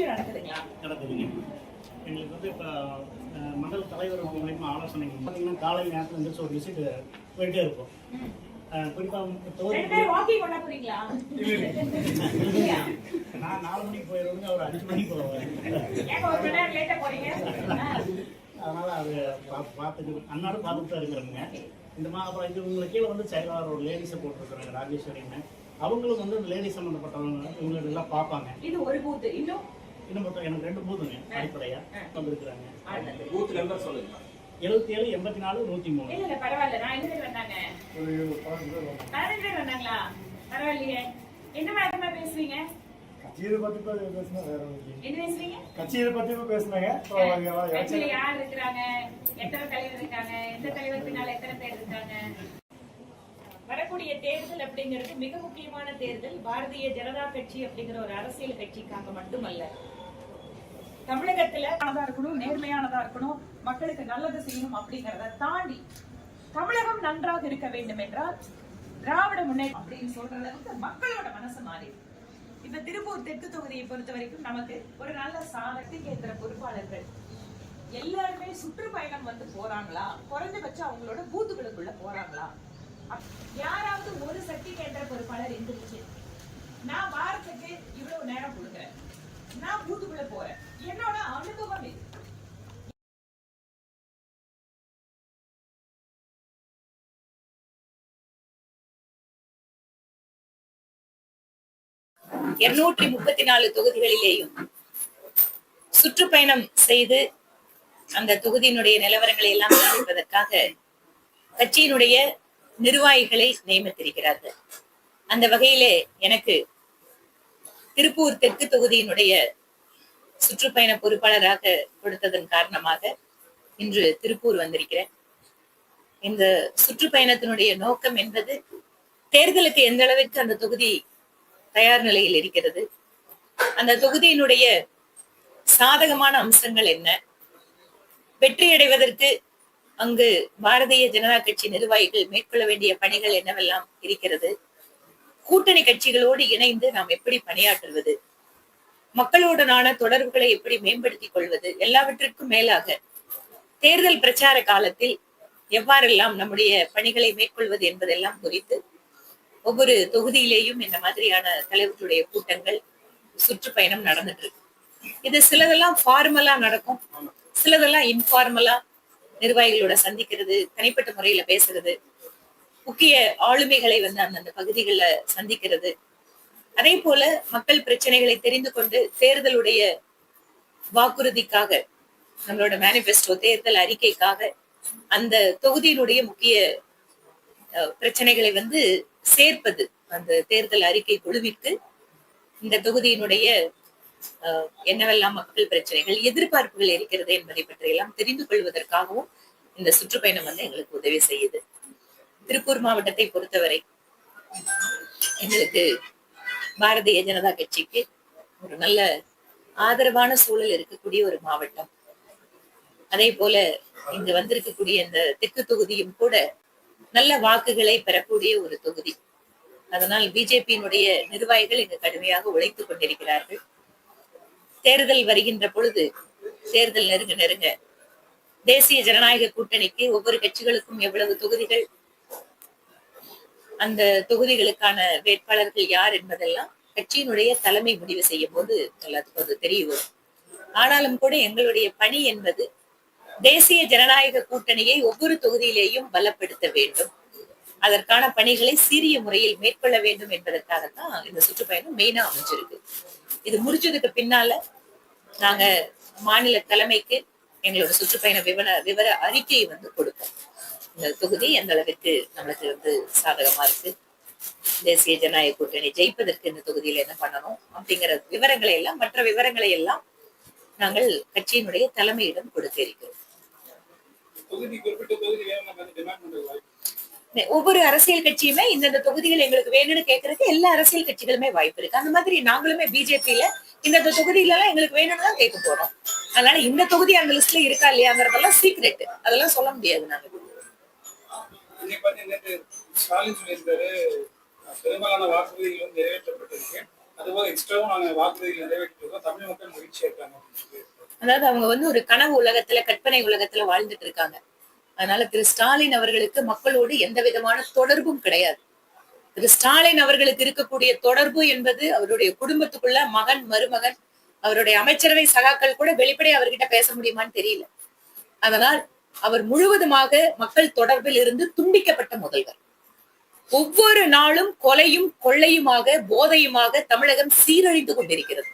விஷயம் நடக்குதுங்களா நடக்குதுங்க எங்களுக்கு வந்து இப்போ மண்டல தலைவர் மூலியமா ஆலோசனை பார்த்தீங்கன்னா காலை நேரத்தில் இருந்துச்சு ஒரு விசிட் போயிட்டே இல்லையா? நான் நாலு மணிக்கு போயிடுவேங்க அவர் அஞ்சு மணிக்கு போவார். அதனால அது பார்த்துட்டு அன்னாடும் பார்த்துட்டு தான் இருக்கிறோங்க. இந்த அப்புறம் இது உங்களுக்கு கீழே வந்து செயலாளர் ஒரு லேடிஸை போட்டிருக்கிறாங்க ராஜேஸ்வரின்னு. அவங்களும் வந்து லேடிஸ் சம்மந்தப்பட்டவங்க இவங்களுக்கு எல்லாம் பார்ப்பாங்க. இது ஒரு பூத் இன்னும் இன்னும் மொத்தம் எனக்கு ரெண்டு பூத்துங்க அடிப்படையா வந்திருக்கிறாங்க. பூத் நம்பர் சொல்லுங்க. எழுபத்தி ஏழு எண்பத்தி நாலு நூற்றி மூணு இல்ல இல்ல பரவாயில்ல. நான் எங்க பேர் வந்தாங்க? பதினஞ்சு பேர் வந்தாங்களா? பரவாயில்லையே. என்ன வேகமா பேசுவீங்க பத்தி பேசினா வேற. என்ன பேசுறீங்க? பத்தி பேசுனாங்க. கட்சியில யார் இருக்கிறாங்க? எத்தனை தலைவர் இருக்காங்க? எந்த தலைவர் பின்னால எத்தனை பேர் இருக்காங்க? வரக்கூடிய தேர்தல் அப்படிங்கிறது மிக முக்கியமான தேர்தல். பாரதிய ஜனதா கட்சி அப்படிங்கிற ஒரு அரசியல் கட்சிக்காக மட்டுமல்ல. தமிழகத்துல ஆனதா இருக்கணும் நேர்மையானதா இருக்கணும் மக்களுக்கு நல்லது செய்யணும் அப்படிங்கறத தாண்டி தமிழகம் நன்றாக இருக்க வேண்டும் என்றால் திராவிட முன்னேற்றம் அப்படின்னு சொல்றது மக்களோட மனசு மாறி இப்ப திருப்பூர் தெற்கு தொகுதியை பொறுத்த வரைக்கும் நமக்கு ஒரு நல்ல சாதத்தை கேட்கிற பொறுப்பாளர்கள். எல்லாருமே சுற்றுப்பயணம் வந்து போறாங்களா? குறைஞ்சபட்சம் அவங்களோட பூத்துகளுக்குள்ள போறாங்களா? அப்- யாராவது ஒரு சக்தி கேந்திர பொறுப்பாளர் எந்திரிச்சு நான் வாரத்துக்கு இவ்வளவு நேரம் கொடுக்குறேன். நான் பூத்துக்குள்ள போறேன். இருநூற்றி முப்பத்தி நாலு தொகுதிகளிலேயும் சுற்றுப்பயணம் செய்து அந்த தொகுதியினுடைய நிலவரங்களை எல்லாம் தெரிவிப்பதற்காக கட்சியினுடைய நிர்வாகிகளை நியமித்திருக்கிறார்கள். அந்த வகையிலே எனக்கு திருப்பூர் தெற்கு தொகுதியினுடைய சுற்றுப்பயண பொறுப்பாளராக கொடுத்ததன் காரணமாக இன்று திருப்பூர் வந்திருக்கிறேன். இந்த சுற்றுப்பயணத்தினுடைய நோக்கம் என்பது தேர்தலுக்கு எந்த அளவிற்கு அந்த தொகுதி தயார் நிலையில் இருக்கிறது. அந்த தொகுதியினுடைய சாதகமான அம்சங்கள் என்ன? வெற்றி அடைவதற்கு அங்கு பாரதிய ஜனதா கட்சி நிர்வாகிகள் மேற்கொள்ள வேண்டிய பணிகள் என்னவெல்லாம் இருக்கிறது? கூட்டணி கட்சிகளோடு இணைந்து நாம் எப்படி பணியாற்றுவது? மக்களுடனான தொடர்புகளை எப்படி மேம்படுத்திக் கொள்வது? எல்லாவற்றிற்கும் மேலாக தேர்தல் பிரச்சார காலத்தில் எவ்வாறெல்லாம் நம்முடைய பணிகளை மேற்கொள்வது என்பதெல்லாம் குறித்து ஒவ்வொரு தொகுதியிலேயும் இந்த மாதிரியான தலைவர்களுடைய கூட்டங்கள் சுற்றுப்பயணம் நடந்துட்டு இருக்கு. இது சிலதெல்லாம் ஃபார்மலா நடக்கும். சிலதெல்லாம் இன்ஃபார்மலா நிர்வாகிகளோட சந்திக்கிறது தனிப்பட்ட முறையில பேசுறது முக்கிய ஆளுமைகளை வந்து அந்தந்த பகுதிகளில் சந்திக்கிறது. அதே போல மக்கள் பிரச்சனைகளை தெரிந்து கொண்டு தேர்தலுடைய வாக்குறுதிக்காக நம்மளோட மேனிபெஸ்டோ தேர்தல் அறிக்கைக்காக அந்த தொகுதியினுடைய முக்கிய அஹ், பிரச்சனைகளை வந்து சேர்ப்பது. அந்த தேர்தல் அறிக்கை குழுவிற்கு இந்த தொகுதியினுடைய என்னவெல்லாம் மக்கள் பிரச்சனைகள் எதிர்பார்ப்புகள் இருக்கிறது என்பதை பற்றியெல்லாம் தெரிந்து கொள்வதற்காகவும் இந்த சுற்றுப்பயணம் வந்து எங்களுக்கு உதவி செய்யுது. திருப்பூர் மாவட்டத்தை பொறுத்தவரை எங்களுக்கு பாரதிய ஜனதா கட்சிக்கு ஒரு நல்ல ஆதரவான சூழல் இருக்கக்கூடிய ஒரு மாவட்டம். அதே போல இங்கு வந்திருக்கக்கூடிய இந்த தெற்கு தொகுதியும் கூட நல்ல வாக்குகளை பெறக்கூடிய ஒரு தொகுதி. அதனால் பிஜேபியினுடைய நிர்வாகிகள் இங்கு கடுமையாக உழைத்துக் கொண்டிருக்கிறார்கள். தேர்தல் வருகின்ற பொழுது தேர்தல் நெருங்க நெருங்க தேசிய ஜனநாயக கூட்டணிக்கு ஒவ்வொரு கட்சிகளுக்கும் எவ்வளவு தொகுதிகள் அந்த தொகுதிகளுக்கான வேட்பாளர்கள் யார் என்பதெல்லாம் கட்சியினுடைய தலைமை முடிவு செய்யும் போது எல்லாத்துக்கும் அது தெரிய வரும் ஆனாலும் கூட எங்களுடைய பணி என்பது தேசிய ஜனநாயக கூட்டணியை ஒவ்வொரு தொகுதியிலேயும் பலப்படுத்த வேண்டும். அதற்கான பணிகளை சீரிய முறையில் மேற்கொள்ள வேண்டும் என்பதற்காகத்தான் இந்த சுற்றுப்பயணம் மெயினா அமைஞ்சிருக்கு. இது முடிஞ்சதுக்கு பின்னால நாங்க மாநில தலைமைக்கு எங்களோட சுற்றுப்பயண விவர விவர அறிக்கையை வந்து கொடுப்போம். இந்த தொகுதி எந்த அளவிற்கு நம்மளுக்கு வந்து சாதகமா இருக்கு? தேசிய ஜனநாயக கூட்டணி ஜெயிப்பதற்கு இந்த தொகுதியில என்ன பண்ணணும்? அப்படிங்கிற விவரங்களை எல்லாம் மற்ற விவரங்களை எல்லாம் நாங்கள் கட்சியினுடைய தலைமையிடம் கொடுக்க இருக்கிறோம் தொகுதி குறிப்பிட்ட தொகுதி வேணும் நம்ம டிமாண்ட் பண்றது வாய்ப்பு ஒவ்வொரு அரசியல் கட்சியுமே இந்தந்த தொகுதிகள் எங்களுக்கு வேணும்னு கேட்கறதுக்கு எல்லா அரசியல் கட்சிகளுமே வாய்ப்பு இருக்கு. அந்த மாதிரி நாங்களுமே பிஜேபியில இந்தந்த தொகுதியில எல்லாம் எங்களுக்கு வேணும்னு தான் கேட்க போறோம். அதனால இந்த தொகுதி அந்த லிஸ்ட்ல இருக்கா இல்லையாங்கிறதெல்லாம் சீக்ரெட் அதெல்லாம் சொல்ல முடியாது நாங்க. பெரும்பாலான வாக்குறுதிகள் நிறைவேற்றப்பட்டிருக்கு. அதுபோக எக்ஸ்ட்ராவும் நாங்க வாக்குறுதிகள் நிறைவேற்றிருக்கோம் தமிழ் மக்கள் மகிழ்ச்சியா இருக்காங்க அதாவது அவங்க வந்து ஒரு கனவு உலகத்துல கற்பனை உலகத்துல வாழ்ந்துட்டு இருக்காங்க. அதனால திரு ஸ்டாலின் அவர்களுக்கு மக்களோடு எந்த விதமான தொடர்பும் கிடையாது. திரு ஸ்டாலின் அவர்களுக்கு இருக்கக்கூடிய தொடர்பு என்பது அவருடைய குடும்பத்துக்குள்ள மகன் மருமகன் அவருடைய அமைச்சரவை சகாக்கள் கூட வெளிப்படை அவர்கிட்ட பேச முடியுமான்னு தெரியல. அதனால் அவர் முழுவதுமாக மக்கள் தொடர்பில் இருந்து துண்டிக்கப்பட்ட முதல்வர். ஒவ்வொரு நாளும் கொலையும் கொள்ளையுமாக போதையுமாக தமிழகம் சீரழிந்து கொண்டிருக்கிறது.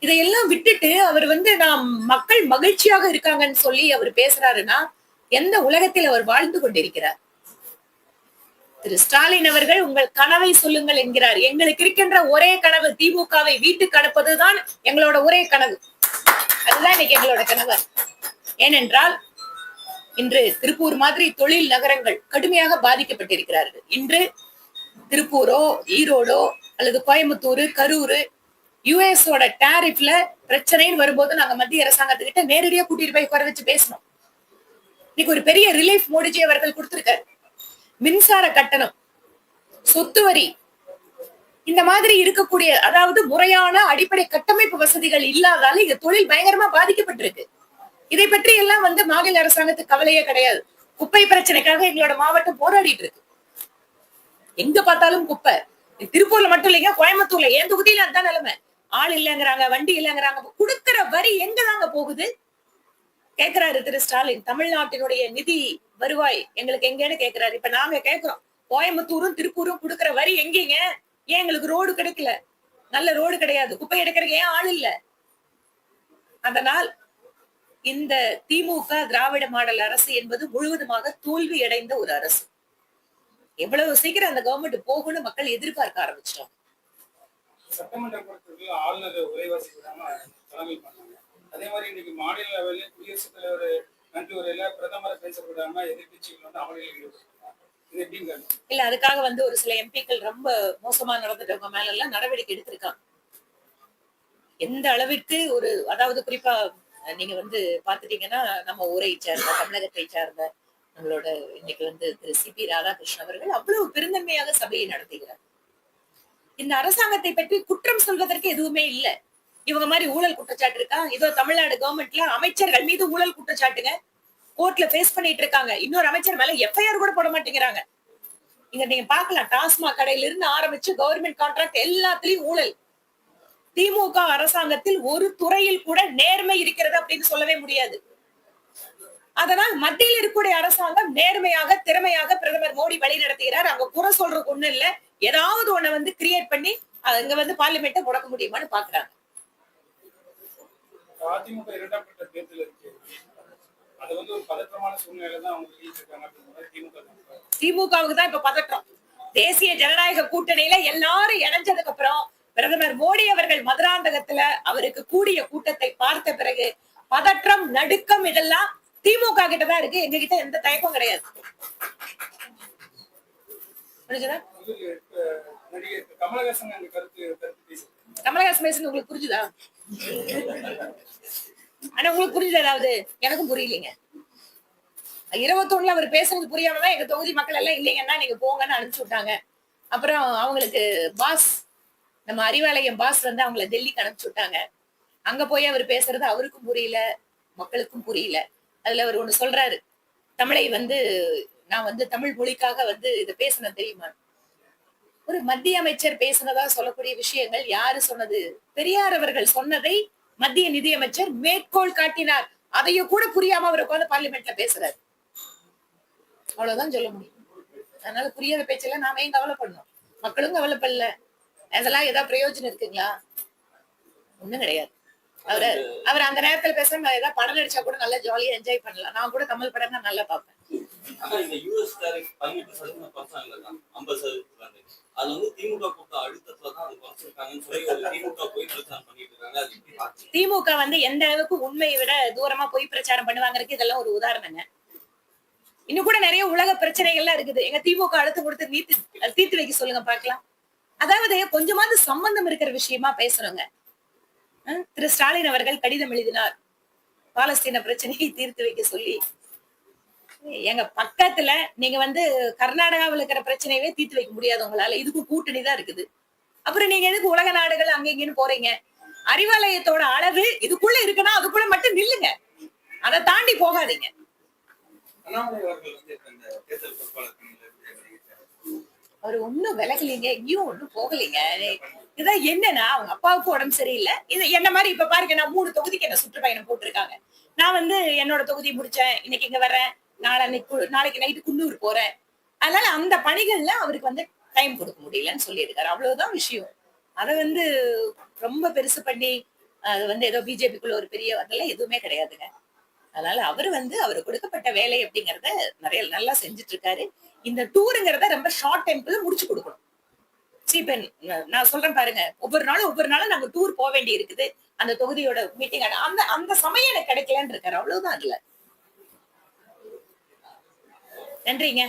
இதையெல்லாம் விட்டுட்டு அவர் வந்து நாம் மக்கள் மகிழ்ச்சியாக இருக்காங்கன்னு சொல்லி அவர் பேசுறாருன்னா எந்த உலகத்தில் அவர் வாழ்ந்து கொண்டிருக்கிறார்? திரு ஸ்டாலின் அவர்கள் உங்கள் கனவை சொல்லுங்கள் என்கிறார். எங்களுக்கு இருக்கின்ற ஒரே கனவு திமுகவை வீட்டுக்கு அனுப்பதுதான் எங்களோட ஒரே கனவு. அதுதான் இன்னைக்கு எங்களோட கனவு. ஏனென்றால் இன்று திருப்பூர் மாதிரி தொழில் நகரங்கள் கடுமையாக பாதிக்கப்பட்டிருக்கிறார்கள். இன்று திருப்பூரோ ஈரோடோ அல்லது கோயம்புத்தூர் கரூர் யுஎஸோட டேரிஃப்ல பிரச்சனைன்னு வரும்போது நாங்க மத்திய அரசாங்கத்துக்கிட்ட நேரடியா கூட்டிட்டு போய் குறை வச்சு பேசணும் இன்னைக்கு ஒரு பெரிய ரிலீஃப் மோடிஜி அவர்கள் கொடுத்திருக்காரு. மின்சார கட்டணம் சொத்து வரி இந்த மாதிரி இருக்கக்கூடிய அதாவது முறையான அடிப்படை கட்டமைப்பு வசதிகள் இல்லாதால இங்க தொழில் பயங்கரமா பாதிக்கப்பட்டிருக்கு. இதை பற்றி எல்லாம் வந்து மாநில அரசாங்கத்துக்கு கவலையே கிடையாது. குப்பை பிரச்சனைக்காக எங்களோட மாவட்டம் போராடிட்டு இருக்கு. எங்க பார்த்தாலும் குப்பை. திருப்பூர்ல மட்டும் இல்லைங்க கோயம்புத்தூர்ல என் தொகுதியில அதுதான் நிலைமை. ஆள் இல்லைங்கிறாங்க வண்டி இல்லைங்கிறாங்க கொடுக்கிற வரி எங்க தாங்க போகுது? கேக்குறாரு திரு ஸ்டாலின். தமிழ்நாட்டினுடைய நிதி வருவாய் எங்களுக்கு எங்கன்னு கேக்குறாரு. இப்ப நாங்க கேட்கிறோம் கோயம்புத்தூரும் திருப்பூரும் கொடுக்கிற வரி எங்கீங்க? ஏன் எங்களுக்கு ரோடு கிடைக்கல? நல்ல ரோடு கிடையாது. குப்பை எடுக்கிறதுக்கு ஏன் ஆள் இல்ல? அதனால் இந்த திமுக திராவிட மாடல் அரசு என்பது முழுவதுமாக தோல்வி அடைந்த ஒரு அரசு. எவ்வளவு சீக்கிரம் அந்த கவர்மெண்ட் போகும்னு மக்கள் எதிர்பார்க்க ஆரம்பிச்சிட்டாங்க. சட்டமன்ற கூட்டத்தில் ஆளுநர் உரைவாசி விடாம தலைமை பண்ணாங்க. அதே மாதிரி இன்னைக்கு மாநில லெவலில் குடியரசுத் தலைவர் நன்றி உரையில பிரதமரை பேச விடாம வந்து அமளியில் ஈடுபட்டாங்க இல்ல அதுக்காக வந்து ஒரு சில எம்பிக்கள் ரொம்ப மோசமா நடந்துட்டவங்க மேல எல்லாம் நடவடிக்கை எடுத்திருக்காங்க. எந்த அளவிற்கு ஒரு அதாவது குறிப்பா நீங்க வந்து பாத்துட்டீங்கன்னா நம்ம ஊரை சார்ந்த தமிழகத்தை சார்ந்த நம்மளோட இன்னைக்கு வந்து திரு சி பி ராதாகிருஷ்ணன் அவர்கள் அவ்வளவு பெருந்தன்மையாக சபையை நடத்துகிறார். இந்த அரசாங்கத்தை பற்றி குற்றம் சொல்வதற்கு எதுவுமே இல்ல. இவங்க மாதிரி ஊழல் குற்றச்சாட்டு இருக்கா? இதோ தமிழ்நாடு கவர்மெண்ட்ல அமைச்சர்கள் மீது ஊழல் குற்றச்சாட்டுங்க. கோர்ட்ல ஃபேஸ் பண்ணிட்டு இருக்காங்க. இன்னொரு அமைச்சர் மேல எஃப்ஐஆர் கூட போட மாட்டேங்கிறாங்க. இங்க நீங்க பாக்கலாம் டாஸ்மாக் கடையில இருந்து ஆரம்பிச்சு கவர்மெண்ட் கான்ட்ராக்ட் எல்லாத்துலயும் ஊழல். திமுக அரசாங்கத்தில் ஒரு துறையில் கூட நேர்மை இருக்கிறது அப்படின்னு சொல்லவே முடியாது. அதனால் மத்தியில் இருக்கக்கூடிய அரசாங்கம் நேர்மையாக திறமையாக பிரதமர் மோடி வழி நடத்துகிறார் அங்க குறை சொல்றதுக்கு ஒண்ணு இல்ல. ஏதாவது ஒண்ண வந்து கிரியேட் பண்ணி அங்க வந்து பார்லிமெண்ட்டை முடக்க முடியுமான்னு பாக்குறாங்க. அதிமுக இரண்டாம் கட்ட தேர்தல் இருக்கு. அது வந்து ஒரு பதற்றமான சூழ்நிலை தான் அவங்க வெளியிட்டு இருக்காங்க அப்படிங்கிற மாதிரி திமுக சொல்றாங்க. திமுகவுக்கு தான் இப்ப பதற்றம். தேசிய ஜனநாயக கூட்டணியில எல்லாரும் இணைஞ்சதுக்கு அப்புறம் பிரதமர் மோடி அவர்கள் மதுராந்தகத்துல அவருக்கு கூடிய கூட்டத்தை பார்த்த பிறகு பதற்றம் நடுக்கம் இதெல்லாம் திமுக கிட்ட தான் இருக்கு. எங்க கிட்ட எந்த தயக்கம் கிடையாது. கமலஹாசன் பேசுறது உங்களுக்கு புரிஞ்சுதா? ஆனா உங்களுக்கு புரியுது ஏதாவது? எனக்கும் புரியலீங்க. இருபத்தொன்னுல அவர் பேசுறது புரியாமதான் எங்க தொகுதி மக்கள் எல்லாம் இல்லைங்கன்னா நீங்க போங்கன்னு அனுப்பிச்சு விட்டாங்க. அப்புறம் அவங்களுக்கு பாஸ் நம்ம அறிவாலயம் பாஸ் வந்து அவங்கள டெல்லிக்கு அனுப்பிச்சு விட்டாங்க. அங்க போய் அவர் பேசுறது அவருக்கும் புரியல மக்களுக்கும் புரியல. அதுல அவர் ஒண்ணு சொல்றாரு. தமிழை வந்து நான் வந்து தமிழ் மொழிக்காக வந்து இதை பேசினேன் தெரியுமா? ஒரு மத்திய அமைச்சர் பேசினதா சொல்லக்கூடிய விஷயங்கள் யாரு சொன்னது? பெரியார் அவர்கள் சொன்னதை மத்திய நிதியமைச்சர் மேற்கோள் காட்டினார். அதையும் கூட புரியாம அவர் உட்கார்ந்து பார்லிமெண்ட்ல பேசுறாரு. அவ்வளவுதான் சொல்ல முடியும். அதனால புரியாத பேச்செல்லாம் நாம ஏன் கவலைப்படணும்? மக்களும் கவலைப்படல. அதெல்லாம் ஏதாவது பிரயோஜனம் இருக்குங்களா? ஒண்ணும் கிடையாது. அவரு அவர் அந்த நேரத்துல பேச ஏதாவது படம் நடிச்சா கூட நல்லா ஜாலியா என்ஜாய் பண்ணலாம். நான் கூட தமிழ் படம் தான் நல்லா பார்ப்பேன். ஆனா இந்த யூஎஸ் டேரிஃப் பதினெட்டு சதவீதம் குறைச்சாங்க ஐம்பது சதவீதத்துக்கு அது வந்து திமுக கொடுத்த அழுத்தத்துல தான் அது குறைச்சிருக்காங்கன்னு சொல்லி ஒரு திமுக போய் பிரச்சாரம் பண்ணிட்டு இருக்காங்க. திமுக வந்து எந்த அளவுக்கு உண்மையை விட தூரமா போய் பிரச்சாரம் பண்ணுவாங்கிறதுக்கு இதெல்லாம் ஒரு உதாரணங்க. இன்னும் கூட நிறைய உலக பிரச்சனைகள்லாம் இருக்குது. எங்க திமுக அடுத்து கொடுத்து நீத்து தீர்த்து வைக்க சொல்லுங்க பாக்கலாம் அதாவது கொஞ்சமாவது சம்பந்தம் இருக்கிற விஷயமா பேசுறோங்க. திரு ஸ்டாலின் அவர்கள் கடிதம் எழுதினார். பாலஸ்தீன பிரச்சனையை தீர்த்து வைக்க சொல்லி எங்க பக்கத்துல நீங்க வந்து கர்நாடகாவில் இருக்கிற பிரச்சனையவே தீர்த்து வைக்க முடியாது உங்களால. இதுக்கும் கூட்டணி தான் இருக்குது. அப்புறம் நீங்க எதுக்கு உலக நாடுகள் அங்க இங்கன்னு போறீங்க? அறிவாலயத்தோட அளவு இதுக்குள்ள இருக்குன்னா அதுக்குள்ள மட்டும் நில்லுங்க. அதை தாண்டி போகாதீங்க. அவர் ஒண்ணும் விலகலைங்க. எங்கேயும் ஒண்ணும் போகலைங்க. இதான் என்னன்னா அவங்க அப்பாவுக்கு உடம்பு சரியில்லை. இது என்ன மாதிரி இப்ப பாருங்க நான் மூணு தொகுதிக்கு என்ன சுற்றுப்பயணம் போட்டிருக்காங்க. நான் வந்து என்னோட தொகுதி முடிச்சேன். இன்னைக்கு இங்க வர்றேன். நாளைக்கு நாளைக்கு நைட்டு குன்னூர் போறேன். அதனால அந்த பணிகள்ல அவருக்கு வந்து டைம் கொடுக்க முடியலன்னு சொல்லியிருக்காரு. அவ்வளவுதான் விஷயம். அதை வந்து ரொம்ப பெருசு பண்ணி அது வந்து ஏதோ பிஜேபிக்குள்ள ஒரு பெரிய அதெல்லாம் எதுவுமே கிடையாதுங்க. அதனால அவர் வந்து அவர் கொடுக்கப்பட்ட வேலை அப்படிங்கறத நிறைய நல்லா செஞ்சுட்டு இருக்காரு இந்த டூருங்கிறத ரொம்ப ஷார்ட் டைம்குள்ள முடிச்சு கொடுக்கணும். சீப்பன் நான் சொல்றேன் பாருங்க. ஒவ்வொரு நாளும் ஒவ்வொரு நாளும் நாங்க டூர் போக வேண்டி இருக்குது. அந்த தொகுதியோட மீட்டிங் அந்த அந்த சமயம் எனக்கு கிடைக்கலன்னு இருக்காரு. அவ்வளவுதான் அதுல. நன்றிங்க.